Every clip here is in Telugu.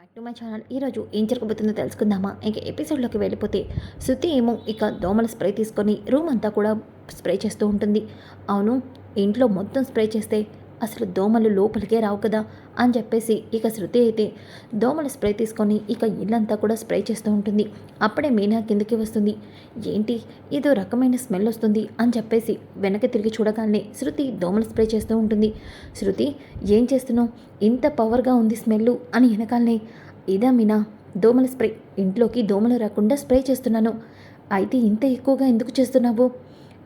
బ్యాక్ టు మై ఛానల్ ఈరోజు ఏం జరగబోతుందో తెలుసుకుందామా? ఇంక ఎపిసోడ్లోకి వెళ్ళిపోతే శృతి ఏమో ఇక దోమల స్ప్రే తీసుకొని రూమ్ అంతా కూడా స్ప్రే చేస్తూ ఉంటుంది. అవును ఇంట్లో మొత్తం స్ప్రే చేస్తే అసలు దోమలు లోపలికే రావు కదా అని చెప్పేసి ఇక శృతి అయితే దోమల స్ప్రే తీసుకొని ఇక ఇల్లంతా కూడా స్ప్రే చేస్తూ ఉంటుంది. అప్పుడే మీనా కిందకి వస్తుంది. ఏంటి? ఏదో రకమైన స్మెల్ వస్తుంది అని చెప్పేసి వెనక్కి తిరిగి చూడగానే శృతి దోమల స్ప్రే చేస్తూ ఉంటుంది. శృతి ఏం చేస్తున్నావు? ఇంత పవర్గా ఉంది స్మెల్ అని వెనకాలనే ఇదా మీనా దోమల స్ప్రే. ఇంట్లోకి దోమలు రాకుండా స్ప్రే చేస్తున్నాను. అయితే ఇంత ఎక్కువగా ఎందుకు చేస్తున్నావు?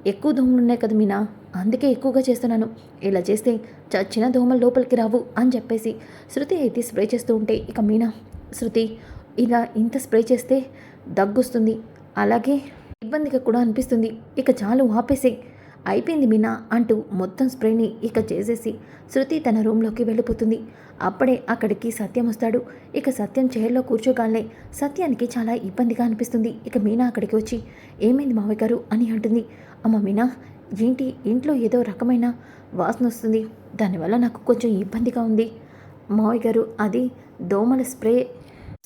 ఎక్కువ దోమలు ఉన్నాయి కదా మీనా. అందుకే ఎక్కువగా చేస్తున్నాను. ఇలా చేస్తే చచ్చిన దోమలు లోపలికి రావు అని చెప్పేసి శృతి అయితే స్ప్రే చేస్తూ ఉంటే ఇక మీనా శృతి ఇలా ఇంత స్ప్రే చేస్తే దగ్గొస్తుంది. అలాగే ఇబ్బందిగా కూడా అనిపిస్తుంది. ఇక చాలు ఆపేసి. అయిపోయింది మీనా అంటూ మొత్తం స్ప్రేని ఇక చేసేసి శృతి తన రూమ్లోకి వెళ్ళిపోతుంది. అప్పుడే అక్కడికి సత్యం వస్తాడు. ఇక సత్యం చైర్లో కూర్చోగానే సత్యానికి చాలా ఇబ్బందిగా అనిపిస్తుంది. ఇక మీనా అక్కడికి వచ్చి ఏమైంది మావయ్య గారు? అని అంటుంది. అమ్మ మీనా ఏంటి ఇంట్లో ఏదో రకమైన వాసన వస్తుంది. దానివల్ల నాకు కొంచెం ఇబ్బందిగా ఉంది. మావయ్య గారు అది దోమల స్ప్రే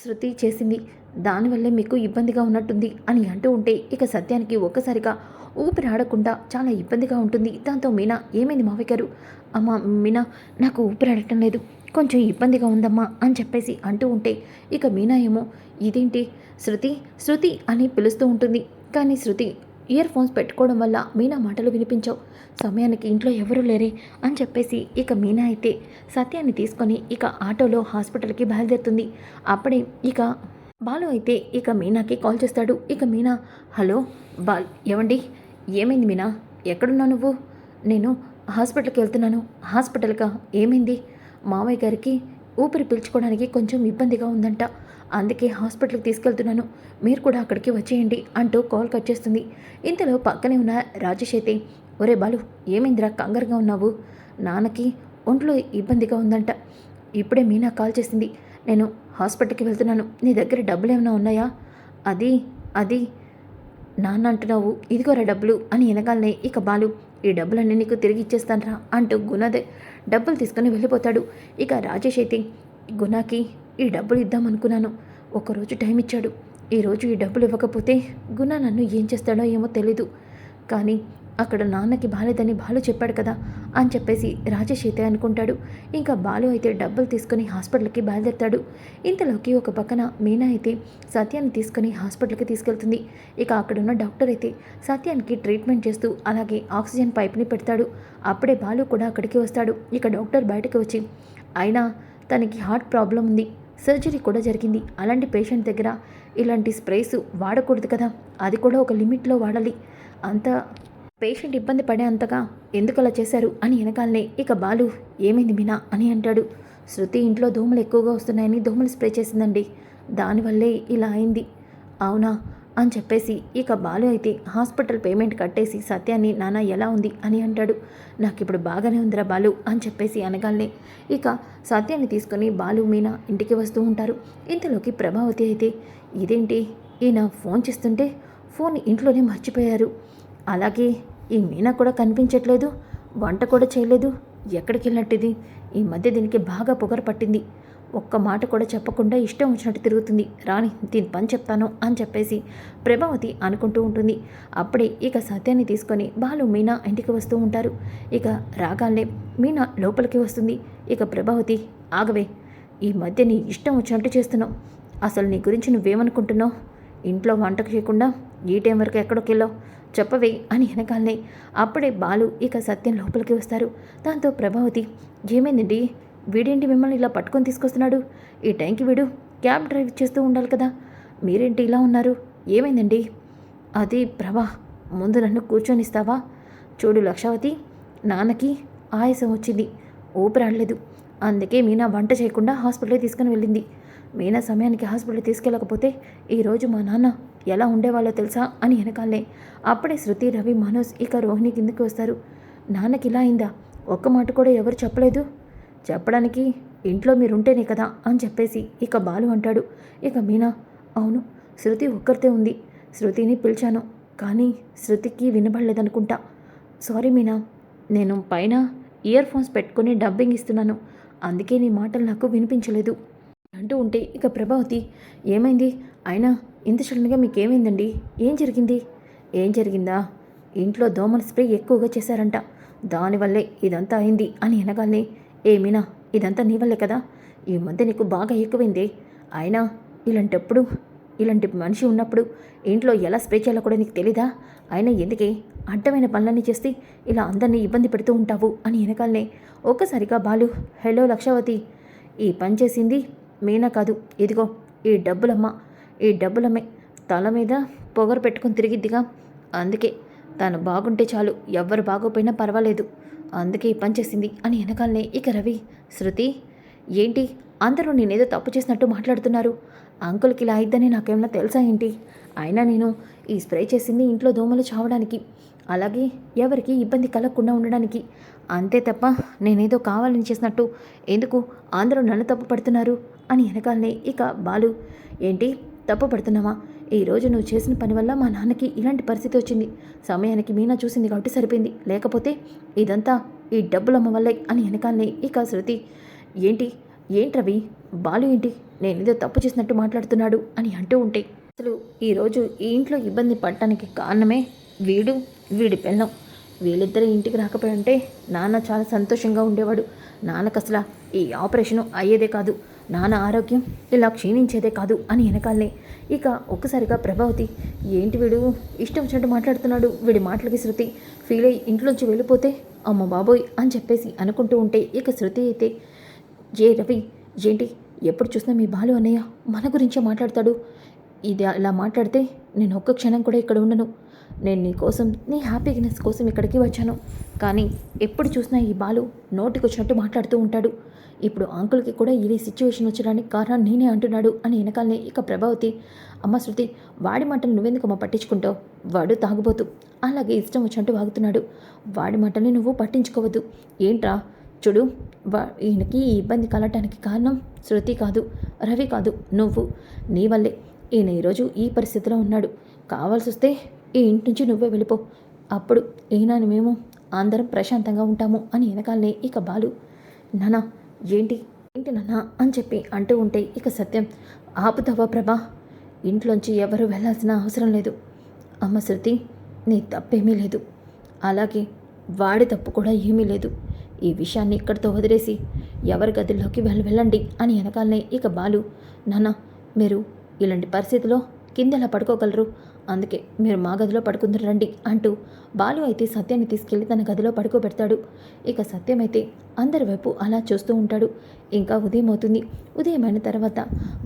శృతి చేసింది. దానివల్లే మీకు ఇబ్బందిగా ఉన్నట్టుంది అని అంటూ ఉంటే ఇక సత్యానికి ఒక్కసారిగా ఊపిరి ఆడకుండా చాలా ఇబ్బందిగా ఉంటుంది. దాంతో మీనా ఏమైంది మావయ్య గారు? అమ్మ మీనా నాకు ఊపిరి ఆడటం లేదు. కొంచెం ఇబ్బందిగా ఉందమ్మా అని చెప్పేసి అంటూ ఉంటే ఇక మీనా ఏమో ఇదేంటి శృతి? శృతి అని పిలుస్తూ ఉంటుంది. కానీ శృతి ఇయర్ ఫోన్స్ పెట్టుకోవడం వల్ల మీనా మాటలు వినిపించవు. సమయానికి ఇంట్లో ఎవరూ లేరే అని చెప్పేసి ఇక మీనా అయితే సత్యాన్ని తీసుకొని ఇక ఆటోలో హాస్పిటల్కి బయలుదేరుతుంది. అప్పుడే ఇక బాలు అయితే ఇక మీనాకి కాల్ చేస్తాడు. ఇక మీనా హలో బాల్ ఏమండి ఏమైంది మీనా? ఎక్కడున్నావు నువ్వు? నేను హాస్పిటల్కి వెళ్తున్నాను. హాస్పిటల్గా ఏమైంది? మామయ్య గారికి ఊపిరి పీల్చుకోవడానికి కొంచెం ఇబ్బందిగా ఉందంట. అందుకే హాస్పిటల్కి తీసుకెళ్తున్నాను. మీరు కూడా అక్కడికి వచ్చేయండి అంటూ కాల్ కట్ చేస్తుంది. ఇంతలో పక్కనే ఉన్న రాజేష్ అయితే ఒరే బాలు ఏమైందిరా? కంగారుగా ఉన్నావు. నాన్నకి ఒంట్లో ఇబ్బందిగా ఉందంట. ఇప్పుడే మీనా కాల్ చేసింది. నేను హాస్పిటల్కి వెళ్తున్నాను. నీ దగ్గర డబ్బులు ఏమైనా ఉన్నాయా? అది అది నాన్న అంటున్నావు. ఇదిగోరా డబ్బులు అని వెనకాలనే ఇక బాలు ఈ డబ్బులన్నీ నీకు తిరిగి ఇచ్చేస్తానరా అంటూ గుణదే డబ్బులు తీసుకుని వెళ్ళిపోతాడు. ఇక రాజేష్ అయితే గుణాకి ఈ డబ్బులు ఇద్దామనుకున్నాను ఒకరోజు టైం ఇచ్చాడు. ఈరోజు ఈ డబ్బులు ఇవ్వకపోతే గుణ నన్ను ఏం చేస్తాడో ఏమో తెలీదు. కానీ అక్కడ నాన్నకి బాలేదని బాలు చెప్పాడు కదా అని చెప్పేసి రాజేష్ అయితే అనుకుంటాడు. ఇంకా బాలు అయితే డబ్బులు తీసుకుని హాస్పిటల్కి బయలుదేరుతాడు. ఇంతలోకి ఒక పక్కన మీనా అయితే సత్యాన్ని తీసుకుని హాస్పిటల్కి తీసుకెళ్తుంది. ఇక అక్కడున్న డాక్టర్ అయితే సత్యానికి ట్రీట్మెంట్ చేస్తూ అలాగే ఆక్సిజన్ పైప్ని పెడతాడు. అప్పుడే బాలు కూడా అక్కడికి వస్తాడు. ఇక డాక్టర్ బయటకు వచ్చి అయినా తనకి హార్ట్ ప్రాబ్లం ఉంది. సర్జరీ కూడా జరిగింది. అలాంటి పేషెంట్ దగ్గర ఇలాంటి స్ప్రేస్ వాడకూడదు కదా. అది కూడా ఒక లిమిట్లో వాడాలి. అంత పేషెంట్ ఇబ్బంది పడే అంతగా ఎందుకు అలా చేశారు అని వెనకాలనే ఇక బాలు ఏమైంది మీనా? అని అంటాడు. శృతి ఇంట్లో దోమలు ఎక్కువగా వస్తున్నాయని దోమలు స్ప్రే చేసిందండి. దానివల్లే ఇలా అయింది. అవునా? అని చెప్పేసి ఇక బాలు అయితే హాస్పిటల్ పేమెంట్ కట్టేసి సత్యాన్ని నాన్న ఎలా ఉంది అని అంటాడు. నాకు ఇప్పుడు బాగానే ఉందిరా బాలు అని చెప్పేసి అనగానే ఇక సత్యాన్ని తీసుకొని బాలు మీనా ఇంటికి వస్తూ ఉంటారు. ఇంతలోకి ప్రభావతి అయితే ఇదేంటి? ఈయన ఫోన్ చేస్తుంటే ఫోన్ ఇంట్లోనే మర్చిపోయారు. అలాగే ఈ మీనా కూడా కనిపించట్లేదు. వంట కూడా చేయలేదు. ఎక్కడికి వెళ్ళినట్టిది ఈ మధ్య దీనికి బాగా పొగరు పట్టింది. ఒక్క మాట కూడా చెప్పకుండా ఇష్టం వచ్చినట్టు తిరుగుతుంది. రాని దీని పని చెప్తాను అని చెప్పేసి ప్రభావతి అనుకుంటూ ఉంటుంది. అప్పుడే ఇక సత్యాన్ని తీసుకొని బాలు మీనా ఇంటికి వస్తూ ఉంటారు. ఇక రాగానే మీనా లోపలికి వస్తుంది. ఇక ప్రభావతి ఆగవే ఈ మధ్య నీ ఇష్టం వచ్చినట్టు చేస్తున్నావు. అసలు నీ గురించి నువ్వేమనుకుంటున్నావు? ఇంట్లో వంట చేయకుండా ఈ టైం వరకు ఎక్కడికి వెళ్ళావు? చెప్పవే అని వెనకాలనే అప్పుడే బాలు ఇక సత్యం లోపలికి వస్తారు. దాంతో ప్రభావతి ఏమైందండి? వీడేంటి మిమ్మల్ని ఇలా పట్టుకొని తీసుకొస్తున్నాడు? ఈ టైంకి వీడు క్యాబ్ డ్రైవ్ చేస్తూ ఉండాలి కదా. మీరేంటి ఇలా ఉన్నారు? ఏమైందండి? అది ప్రభా ముందు నన్ను కూర్చొనిస్తావా? చూడు లక్షావతి నాన్నకి ఆయాసం వచ్చింది. ఊపిరాడలేదు. అందుకే మీనా వంట చేయకుండా హాస్పిటల్కి తీసుకుని వెళ్ళింది. మీనా సమయానికి హాస్పిటల్ తీసుకెళ్ళకపోతే ఈరోజు మా నాన్న ఎలా ఉండేవాళ్ళో తెలుసా అని వెనకాలే. అప్పుడే శృతి రవి మనోజ్ ఇక రోహిణి కిందకి వస్తారు. నాన్నకి ఇలా అయిందా? ఒక్క మాట కూడా ఎవరు చెప్పలేదు? చెప్పడానికి ఇంట్లో మీరుంటేనే కదా అని చెప్పేసి ఇక బాలు అంటాడు. ఇక మీనా అవును శృతి ఒక్కరితే ఉంది. శృతిని పిలిచాను కానీ శృతికి వినబడలేదనుకుంటా. సారీ మీనా నేను పైన ఇయర్ ఫోన్స్ పెట్టుకుని డబ్బింగ్ ఇస్తున్నాను. అందుకే నీ మాటలు నాకు వినిపించలేదు. అంటూ ఉంటే ఇక ప్రభావతి ఏమైంది? అయినా ఇంత సడన్గా మీకేమైందండి? ఏం జరిగింది? ఏం జరిగిందా? ఇంట్లో దోమల స్ప్రే ఎక్కువగా చేశారంట. దానివల్లే ఇదంతా అయింది అని అనగానే ఏమినా ఇదంతా నీ వల్లే కదా? ఈ మధ్య నీకు బాగా ఎక్కువైంది. అయినా ఇలాంటప్పుడు ఇలాంటి మనిషి ఉన్నప్పుడు ఇంట్లో ఎలా స్ప్రే చేయాలో కూడా నీకు తెలీదా? అయినా ఎందుకే అడ్డమైన పనులన్నీ చేస్తే ఇలా అందరినీ ఇబ్బంది పెడుతూ ఉంటావు అని వెనకాలనే ఒక్కసారిగా బాలు హలో లక్షవతి ఈ పని చేసింది మీనా కాదు. ఇదిగో ఈ డబ్బులమ్మ ఈ డబ్బులమ్మే తల మీద పొగరు పెట్టుకొని తిరిగిద్దిగా. అందుకే తను బాగుంటే చాలు ఎవ్వరు బాగోపోయినా పర్వాలేదు. అందుకే ఈ పని చేసింది అని వెనకాలనే ఇక రవి శృతి ఏంటి అందరూ నేనేదో తప్పు చేసినట్టు మాట్లాడుతున్నారు? అంకుల్కి ఇలా అయిద్దని నాకేమన్నా తెలుసా ఏంటి? అయినా నేను ఈ స్ప్రే చేసింది ఇంట్లో దోమలు చావడానికి అలాగే ఎవరికి ఇబ్బంది కలగకుండా ఉండడానికి. అంతే తప్ప నేనేదో కావాలని చేసినట్టు ఎందుకు అందరూ నన్ను తప్పు పడుతున్నారు? అని వెనకాలనే ఇక బాలు ఏంటి తప్పు పడుతున్నావా? ఈరోజు నువ్వు చేసిన పని వల్ల మా నాన్నకి ఇలాంటి పరిస్థితి వచ్చింది. సమయానికి మీనా చూసింది కాబట్టి సరిపోయింది. లేకపోతే ఇదంతా ఈ డబ్బులమ్మ వల్లే అని వెనకాలనే ఇక శృతి ఏంటి? ఏంటి రవి? బాలు ఏంటి? నేనేదో తప్పు చేసినట్టు మాట్లాడుతున్నాడు అని అంటూ ఉంటే అసలు ఈరోజు ఈ ఇంట్లో ఇబ్బంది పడటానికి కారణమే వీడు వీడి పెళ్ళం. వీళ్ళిద్దరు ఇంటికి రాకపోయి ఉంటే నాన్న చాలా సంతోషంగా ఉండేవాడు. నాన్నకు అసలు ఈ ఆపరేషను అయ్యేదే కాదు. నాన్న ఆరోగ్యం ఇలా క్షీణించేదే కాదు అని వెనకాలనే. ఇక ఒక్కసారిగా ప్రభావతి ఏంటి వీడు? ఇష్టం వచ్చినట్టు మాట్లాడుతున్నాడు. వీడి మాటలకి శృతి ఫీల్ అయ్యి ఇంట్లోంచి వెళ్ళిపోతే అమ్మ బాబోయ్ అని చెప్పేసి అనుకుంటూ ఉంటే ఇక శృతి అయితే ఏ రవి ఏంటి? ఎప్పుడు చూసినా మీ బాలు అన్నయ్య మన గురించే మాట్లాడతాడు. ఇది అలా మాట్లాడితే నేను ఒక్క క్షణం కూడా ఇక్కడ ఉండను. నేను నీ కోసం నీ హ్యాపీనెస్ కోసం ఇక్కడికి వచ్చాను. కానీ ఎప్పుడు చూసినా ఈ బాలు నోటికి వచ్చినట్టు మాట్లాడుతూ ఉంటాడు. ఇప్పుడు అంకుల్కి కూడా ఇది సిచ్యువేషన్ వచ్చడానికి కారణం నేనే అంటున్నాడు అని వెనకాలనే ఇక ప్రభావతి అమ్మ శృతి వాడి మాటలు నువ్వెందుకు అమ్మ పట్టించుకుంటావు? వాడు తాగుబోతు. అలాగే ఇష్టం వచ్చినట్టు వాగుతున్నాడు. వాడి మాటల్ని నువ్వు పట్టించుకోవద్దు. ఏంట్రా? చూడు వా ఈయనకి ఈ ఇబ్బంది కలగటానికి కారణం శృతి కాదు రవి కాదు నువ్వు. నీ వల్లే. ఈయన ఈరోజు ఈ పరిస్థితిలో ఉన్నాడు. కావాల్సి వస్తే ఈ ఇంటి నుంచి నువ్వే వెళ్ళిపో. అప్పుడు ఈయనని మేము అందరం ప్రశాంతంగా ఉంటాము అని వెనకాలనే ఇక బాలు నానా ఏంటి? ఏంటి నాన్న? అని చెప్పి అంటూ ఉంటే ఇక సత్యం ఆపుతావా ప్రభా? ఇంట్లోంచి ఎవరు వెళ్ళాల్సిన అవసరం లేదు. అమ్మ శృతి నీ తప్పేమీ లేదు. అలాగే వాడి తప్పు కూడా ఏమీ లేదు. ఈ విషయాన్ని ఇక్కడితో వదిలేసి ఎవరి గదిలోకి వెళ్ళ వెళ్ళండి అని వెనకాలనే ఇక బాలు నాన్న మీరు ఇలాంటి పరిస్థితిలో కిందెలా పడుకోగలరు? అందుకే మీరు మా గదిలో పడుకుందరు రండి అంటూ బాలు అయితే సత్యాన్ని తీసుకెళ్ళి తన గదిలో పడుకోబెడతాడు. ఇక సత్యం అయితే అందరి వైపు అలా చూస్తూ ఉంటాడు. ఇంకా ఉదయం అవుతుంది. ఉదయం అయిన తర్వాత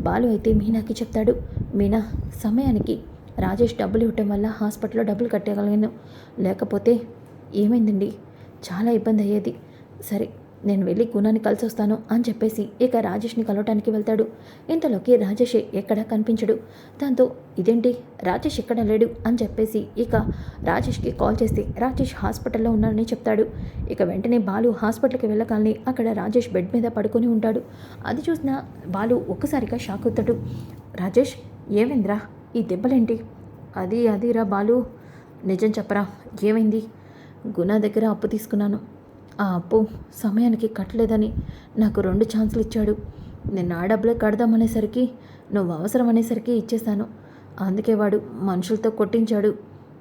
బాలు అయితే మీనాకి చెప్తాడు. మీనా సమయానికి రాజేష్ డబ్బులు ఇవ్వటం వల్ల హాస్పిటల్లో డబ్బులు కట్టగలిగాను లేకపోతే ఏమైందండి? చాలా ఇబ్బంది అయ్యేది. సరే నేను వెళ్ళి గుణాన్ని కలిసి వస్తాను అని చెప్పేసి ఇక రాజేష్ని కలవటానికి వెళ్తాడు. ఇంతలోకి రాజేష్ ఎక్కడా కనిపించడు. దాంతో ఇదేంటి? రాజేష్ ఎక్కడ లేడు? అని చెప్పేసి ఇక రాజేష్కి కాల్ చేసి రాజేష్ హాస్పిటల్లో ఉన్నారని చెప్తాడు. ఇక వెంటనే బాలు హాస్పిటల్కి వెళ్ళగానే అక్కడ రాజేష్ బెడ్ మీద పడుకొని ఉంటాడు. అది చూసిన బాలు ఒక్కసారిగా షాక్ అవుతాడు. రాజేష్ ఏమైందిరా? ఈ దెబ్బలేంటి? అది అదిరా బాలు. నిజం చెప్పరా ఏమైంది? గుణ దగ్గర అప్పు తీసుకున్నాను. ఆ అప్పు. సమయానికి కట్టలేదని నాకు రెండు ఛాన్సులు ఇచ్చాడు. నేను ఆ డబ్బులే కడదామనేసరికి నువ్వు అవసరం అనేసరికి ఇచ్చేశాను. అందుకే వాడు మనుషులతో కొట్టించాడు.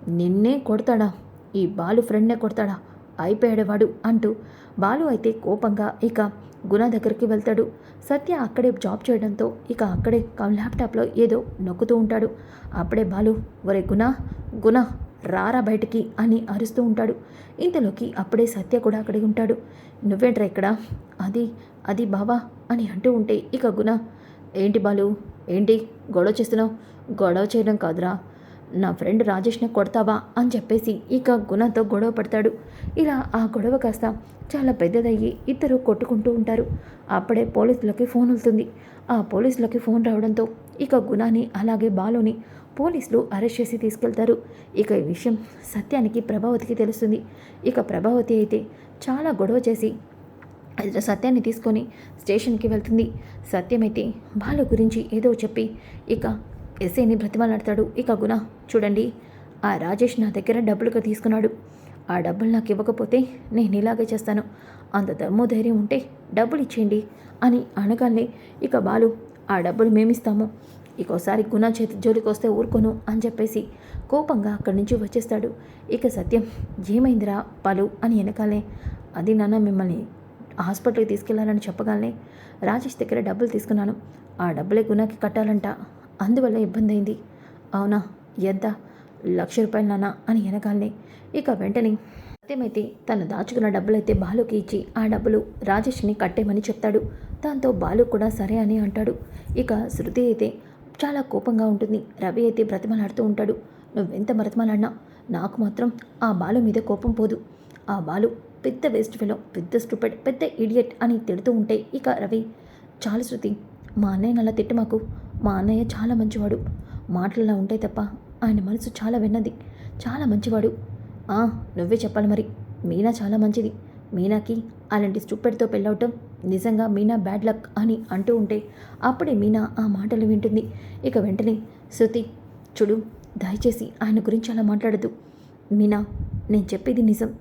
నిన్నే కొడతాడా? ఈ బాలు ఫ్రెండ్నే కొడతాడా? అయిపోయాడు వాడు అంటూ బాలు అయితే కోపంగా ఇక గుణ దగ్గరికి వెళ్తాడు. సత్య అక్కడే జాబ్ చేయడంతో ఇక అక్కడే ల్యాప్టాప్లో ఏదో నొక్కుతూ ఉంటాడు. అప్పుడే బాలు ఒరే గుణ గుణ రారా బయటికి అని అరుస్తూ ఉంటాడు. ఇంతలోకి అప్పుడే సత్య కూడా అక్కడికి ఉంటాడు. నువ్వేంట్రా ఇక్కడ? అది అది బావా అని అంటూ ఉంటే ఇక గుణ ఏంటి బాలు? ఏంటి? గొడవ చేస్తున్నావు? గొడవ చేయడం కాదురా. నా ఫ్రెండ్ రాజేష్ని కొడతావా? అని చెప్పేసి ఇక గుణతో గొడవ పడతాడు. ఇలా ఆ గొడవ కాస్త చాలా పెద్దదయ్యి ఇద్దరు కొట్టుకుంటూ ఉంటారు. అప్పుడే పోలీసులకి ఫోన్ వస్తుంది ఆ పోలీసులకి ఫోన్ రావడంతో ఇక గుణాని అలాగే బాలుని పోలీసులు అరెస్ట్ చేసి తీసుకెళ్తారు. ఇక ఈ విషయం సత్యానికి ప్రభావతికి తెలుస్తుంది. ఇక ప్రభావతి అయితే చాలా గొడవ చేసి సత్యాన్ని తీసుకొని స్టేషన్కి వెళ్తుంది. సత్యమైతే బాలు గురించి ఏదో చెప్పి ఇక ఎస్ఐని బ్రతిమాలాడతాడు. ఇక గుణ చూడండి ఆ రాజేష్ నా దగ్గర డబ్బులుగా తీసుకున్నాడు. ఆ డబ్బులు నాకు ఇవ్వకపోతే నేను ఇలాగే చేస్తాను. అంత దమ్ము ధైర్యం ఉంటే డబ్బులు ఇచ్చేయండి అని అనగానే ఇక బాలు ఆ డబ్బులు మేమిస్తాము. ఇంకోసారి గుణ చేతి జోలికి వస్తే ఊరుకోను అని చెప్పేసి కోపంగా అక్కడి నుంచి వచ్చేస్తాడు. ఇక సత్యం ఏమైందిరా పలు? అని వెనకాలే. అది నాన్న మిమ్మల్ని హాస్పిటల్కి తీసుకెళ్ళాలని చెప్పగానే రాజేష్ దగ్గర డబ్బులు తీసుకున్నాను. ఆ డబ్బులే గుణాకి కట్టాలంట. అందువల్ల ఇబ్బంది అయింది అవునా? ఎంత? లక్ష రూపాయలు నాన్న అని వెనకాలనే ఇక వెంటనే సత్యమైతే తను దాచుకున్న డబ్బులైతే బాలుకి ఇచ్చి ఆ డబ్బులు రాజేష్ని కట్టేమని చెప్తాడు. దాంతో బాలు కూడా సరే అని అంటాడు. ఇక శృతి అయితే చాలా కోపంగా ఉంటుంది. రవి అయితే బ్రతిమలాడుతూ ఉంటాడు. నువ్వెంత బ్రతిమలాడినా నాకు మాత్రం ఆ బాలు మీద కోపం పోదు. ఆ బాలు పెద్ద వేస్ట్ ఫెలో పెద్ద స్టూపెడ్ పెద్ద ఇడియట్ అని తిడుతూ ఉంటే ఇక రవి చాలు శృతి మా అన్నయ్య అలా తిట్టు మాకు. మా అన్నయ్య చాలా మంచివాడు. మాటలలో ఉంటాయి తప్ప ఆయన మనసు చాలా విన్నది. చాలా మంచివాడు. ఆ, నువ్వే చెప్పాలి మరి. మీనా చాలా మంచిది. మీనాకి అలాంటి స్టూపెడ్తో పెళ్ళవటం నిజంగా మీనా బ్యాడ్ లక్ అని అంటూ ఉంటే అప్పుడే మీనా ఆ మాటలు వింటుంది. ఇక వెంటనే శృతి చూడు దయచేసి ఆయన గురించి అలా మాట్లాడదు మీనా నేను చెప్పేది నిజం.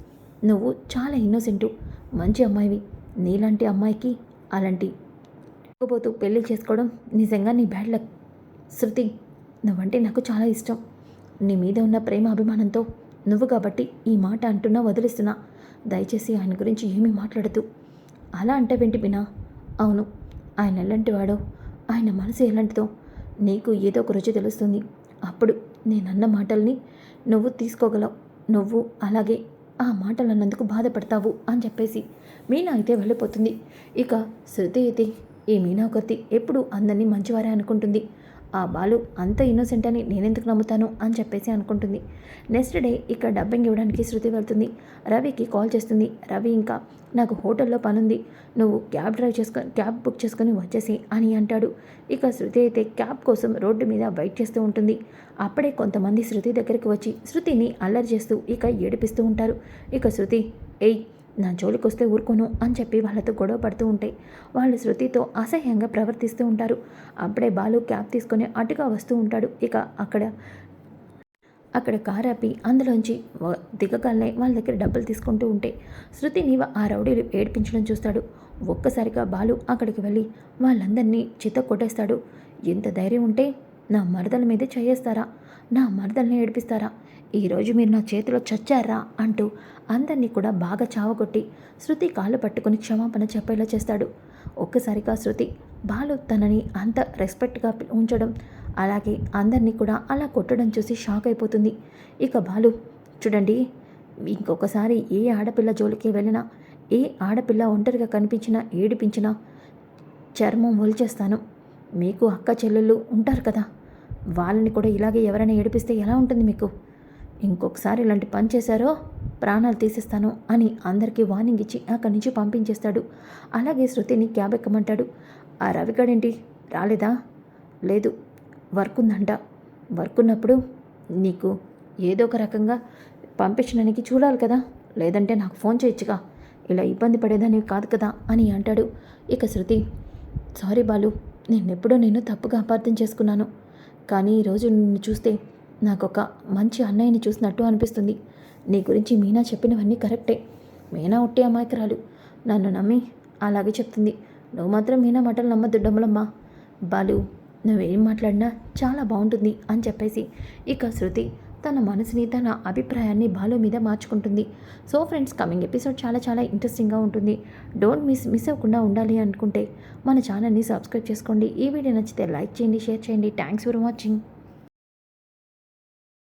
నువ్వు చాలా ఇన్నోసెంటు మంచి అమ్మాయివి. నీలాంటి అమ్మాయికి అలాంటి పోతూ పెళ్ళి చేసుకోవడం నిజంగా నీ బ్యాడ్ లక్. శృతి నువ్వంటే నాకు చాలా ఇష్టం. నీ మీద ఉన్న ప్రేమ అభిమానంతో నువ్వు కాబట్టి ఈ మాట అంటున్నా వదిలిస్తున్నా. దయచేసి ఆయన గురించి ఏమీ మాట్లాడదు అలా అంటే బినా అవును ఆయన ఎలాంటి వాడో ఆయన మనసు ఎలాంటిదో నీకు ఏదో ఒక రుచి తెలుస్తుంది. అప్పుడు నేనన్న మాటల్ని నువ్వు తీసుకోగలవు. నువ్వు అలాగే ఆ మాటలు అన్నందుకు బాధపడతావు అని చెప్పేసి మీనా అయితే వెళ్ళిపోతుంది. ఇక శృతి అయితే ఈ మీనా ఒకటి ఎప్పుడు అందరినీ మంచివారే అనుకుంటుంది? ఆ బాలు అంత ఇన్నోసెంట్ అని నేనెందుకు నమ్ముతాను? అని చెప్పేసి అనుకుంటుంది. నెక్స్ట్ డే ఇక్కడ డబ్బింగ్ ఇవ్వడానికి శృతి వెళ్తుంది. రవికి కాల్ చేస్తుంది. రవి ఇంకా నాకు హోటల్లో పనుంది. నువ్వు క్యాబ్ డ్రైవ్ చేసుకొని క్యాబ్ బుక్ చేసుకొని వచ్చేసి అని అంటాడు. ఇక శృతి అయితే క్యాబ్ కోసం రోడ్డు మీద వెయిట్ చేస్తూ ఉంటుంది. అప్పుడే కొంతమంది శృతి దగ్గరికి వచ్చి శృతిని అల్లరి చేస్తూ ఇక ఏడిపిస్తూ ఉంటారు. ఇక శృతి ఏయ్ నా జోలికి వస్తే ఊరుకోను అని చెప్పి వాళ్ళతో గొడవ పడుతూ ఉంటాయి వాళ్ళు శృతితో అసహ్యంగా ప్రవర్తిస్తూ ఉంటారు. అప్పుడే బాలు క్యాబ్ తీసుకొని అటుగా వస్తూ ఉంటాడు. ఇక అక్కడ అక్కడ కారు ఆపి అందులోంచి దిగగానే వాళ్ళ దగ్గర డబ్బులు తీసుకుంటూ ఉంటే శృతిని ఆ రౌడీలు ఏడిపించడం చూస్తాడు. ఒక్కసారిగా బాలు అక్కడికి వెళ్ళి వాళ్ళందరినీ చిత్త కొట్టేస్తాడు. ఎంత ధైర్యం ఉంటే నా మరదల మీదే చేయేస్తారా? నా మరదల్ని ఏడిపిస్తారా? ఈరోజు మీరు నా చేతిలో చచ్చారా? అంటూ అందరినీ కూడా బాగా చావగొట్టి శృతి కాళ్ళు పట్టుకొని క్షమాపణ చెప్పేలా చేస్తాడు. ఒక్కసారిగా శృతి బాలు తనని అంత రెస్పెక్ట్గా ఉంచడం అలాగే అందరినీ కూడా అలా కొట్టడం చూసి షాక్ అయిపోతుంది. ఇక బాలు చూడండి ఇంకొకసారి ఏ ఆడపిల్ల జోలికి వెళ్ళినా ఏ ఆడపిల్ల ఒంటరిగా కనిపించినా ఏడిపించినా చర్మం ఒలిచేస్తాను. మీకు అక్క చెల్లెళ్ళు ఉంటారు కదా? వాళ్ళని కూడా ఇలాగే ఎవరైనా ఏడిపిస్తే ఎలా ఉంటుంది మీకు? ఇంకొకసారి ఇలాంటి పని చేశారో ప్రాణాలు తీసేస్తాను అని అందరికీ వార్నింగ్ ఇచ్చి అక్కడి నుంచి పంపించేస్తాడు. అలాగే శృతిని క్యాబ్ ఎక్కమంటాడు. ఆ రవిగాడేంటి? రాలేదా? లేదు వర్క్ ఉందంట వర్క్ ఉన్నప్పుడు నీకు ఏదో ఒక రకంగా పంపించడానికి చూడాలి కదా. లేదంటే నాకు ఫోన్ చేయొచ్చుగా. ఇలా ఇబ్బంది పడేదానివి కాదు కదా అని అంటాడు. ఇక శృతి సారీ బాలు నేనెప్పుడో నేను తప్పుగా అపార్థం చేసుకున్నాను. కానీ ఈరోజు నిన్ను చూస్తే నాకు ఒక మంచి అన్నయ్యని చూసినట్టు అనిపిస్తుంది. నీ గురించి మీనా చెప్పినవన్నీ కరెక్టే. మీనా ఒట్టి అమాయకురాలు. నన్ను నమ్మి అలాగే చెప్తుంది. నువ్వు మాత్రం మీనా మాటలు నమ్మద్దు డమ్మలమ్మ బాలు నువ్వేం మాట్లాడినా చాలా బాగుంటుంది అని చెప్పేసి ఇక శృతి తన మనసుని తన అభిప్రాయాన్ని బాలు మీద మార్చుకుంటుంది. సో ఫ్రెండ్స్ కమింగ్ ఎపిసోడ్ చాలా చాలా ఇంట్రెస్టింగ్గా ఉంటుంది. డోంట్ మిస్ మిస్ అవ్వకుండా ఉండాలి అనుకుంటే మన ఛానల్ని సబ్స్క్రైబ్ చేసుకోండి. ఈ వీడియో నచ్చితే లైక్ చేయండి షేర్ చేయండి. Thanks for watching.